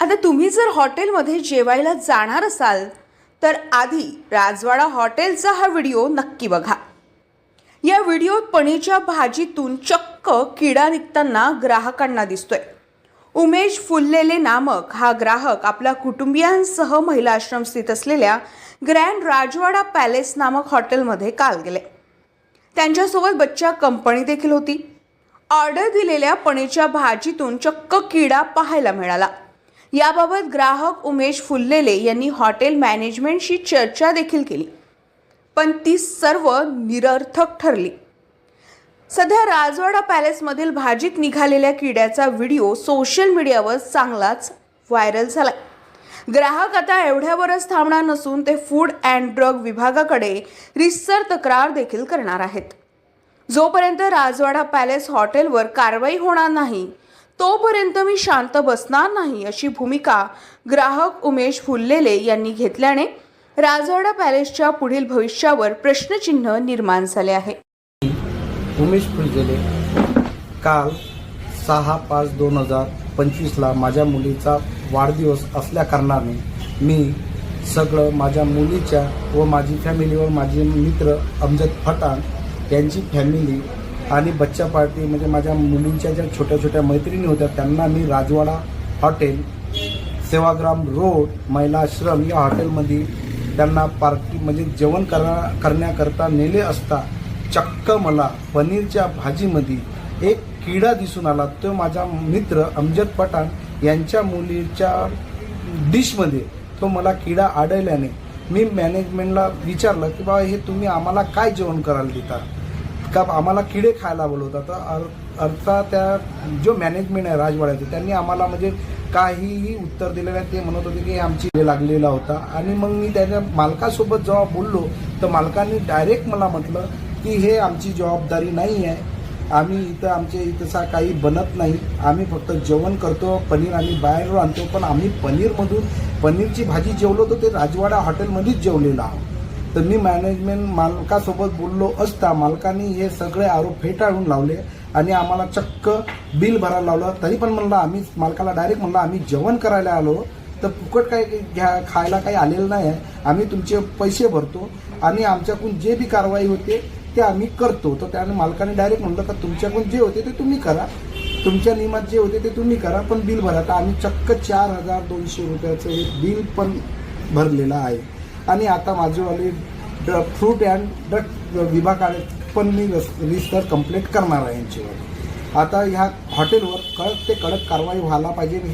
आता तुम्ही जर हॉटेलमध्ये जेवायला जाणार असाल तर आधी राजवाडा हॉटेलचा हा व्हिडिओ नक्की बघा. या व्हिडिओत पणीच्या भाजीतून चक्क किडा निघताना ग्राहकांना दिसतोय. उमेश फुललेले नामक हा ग्राहक आपल्या कुटुंबियांसह महिला आश्रम स्थित असलेल्या ग्रँड राजवाडा पॅलेस नामक हॉटेलमध्ये काल गेले. त्यांच्यासोबत बच्चा कंपनी देखील होती. ऑर्डर दिलेल्या पणीच्या भाजीतून चक्क किडा पाहायला मिळाला. याबाबत ग्राहक उमेश फुललेले यांनी हॉटेल मॅनेजमेंटशी चर्चा देखील केली. पण ती सर्व निरर्थक ठरली. सध्या राजवाडा पॅलेसमधील भाजीत निघालेल्या किड्याचा व्हिडिओ सोशल मीडियावर चांगलाच व्हायरल झाला ग्राहक आता एवढ्यावरच थांबणार नसून ते फूड अँड ड्रग विभागाकडे रिसर तक्रार देखील करणार आहेत. जोपर्यंत राजवाडा पॅलेस हॉटेलवर कारवाई होणार नाही तोपर्यंत मी शांत बसणार नाही अशी भूमिका ग्राहक उमेश फुललेले यांनी घेतल्याने राजवाडा पॅलेसच्या पुढील भविष्यावर प्रश्नचिन्ह निर्माण झाले आहे. उमेश फुलझेले काल सहा पाच दोन हजार पंचवीसला माझ्या मुलीचा वाढदिवस असल्या कारणाने मी सगळं माझ्या मुलीच्या व माझी फॅमिली व माझे मित्र अमजद फटाण यांची फॅमिली आणि बच्चा पार्टी म्हणजे माझ्या मुलींच्या ज्या छोट्या छोट्या मैत्रिणी होत्या त्यांना मी राजवाडा हॉटेल सेवाग्राम रोड महिला आश्रम या हॉटेलमध्ये त्यांना पार्टी म्हणजे जेवण करा करण्याकरता नेले असता चक्क मला पनीरच्या भाजीमध्ये एक किडा दिसून आला. तो माझा मित्र अमजद पठाण यांच्या मुलीच्या डिशमध्ये तो मला किडा आढळल्याने मी मॅनेजमेंटला विचारलं की बाबा हे तुम्ही आम्हाला काय जेवण करायला देता? का आम्हाला किडे खायला बोलवतात. तर अर- अर्थात त्या जो मॅनेजमेंट आहे राजवाड्याचं त्यांनी आम्हाला म्हणजे काहीही उत्तर दिलं नाही. ते म्हणत होते की हे आमची किडे लागलेला होता. आणि मग मी त्याच्या मालकासोबत जेव्हा बोललो तर मालकाने डायरेक्ट मला म्हटलं की हे आमची जबाबदारी नाही आहे. आम्ही इथं आमच्या इथंसा काही बनत नाही. आम्ही फक्त जेवण करतो पनीर आम्ही बाहेरून आणतो. पण आम्ही पनीरमधून पनीरची भाजी जेवलो तर ते राजवाडा हॉटेलमध्येच जेवलेलो आहोत तर मी मॅनेजमेंट मालकासोबत बोललो असता मालकाने हे सगळे आरोप फेटाळून लावले आणि आम्हाला चक्क बिल भरायला लावलं. तरी पण म्हणलं आम्ही मालकाला डायरेक्ट म्हणलं आम्ही जेवण करायला आलो. तर फुकट काही घ्या खायला काही आलेलं नाही. आहे आम्ही तुमचे पैसे भरतो आणि आमच्याकडून जे बी कारवाई होते ते आम्ही करतो. तर त्याने मालकाने डायरेक्ट म्हणलं का तुमच्याकडून जे होते ते तुम्ही करा. तुमच्या नियमात जे होते ते तुम्ही करा पण बिल भरा. तर आम्ही चक्क चार हजार दोनशे रुपयाचं एक बिल पण भरलेलं आहे. आणि आता माझेवाले ड फ्रूट अँड ड्रग विभागाने पण मी रजिस्टर कंप्लेंट करणार आहे यांच्यावर आता ह्या हॉटेलवर कडक ते कडक कारवाई व्हायला पाहिजे.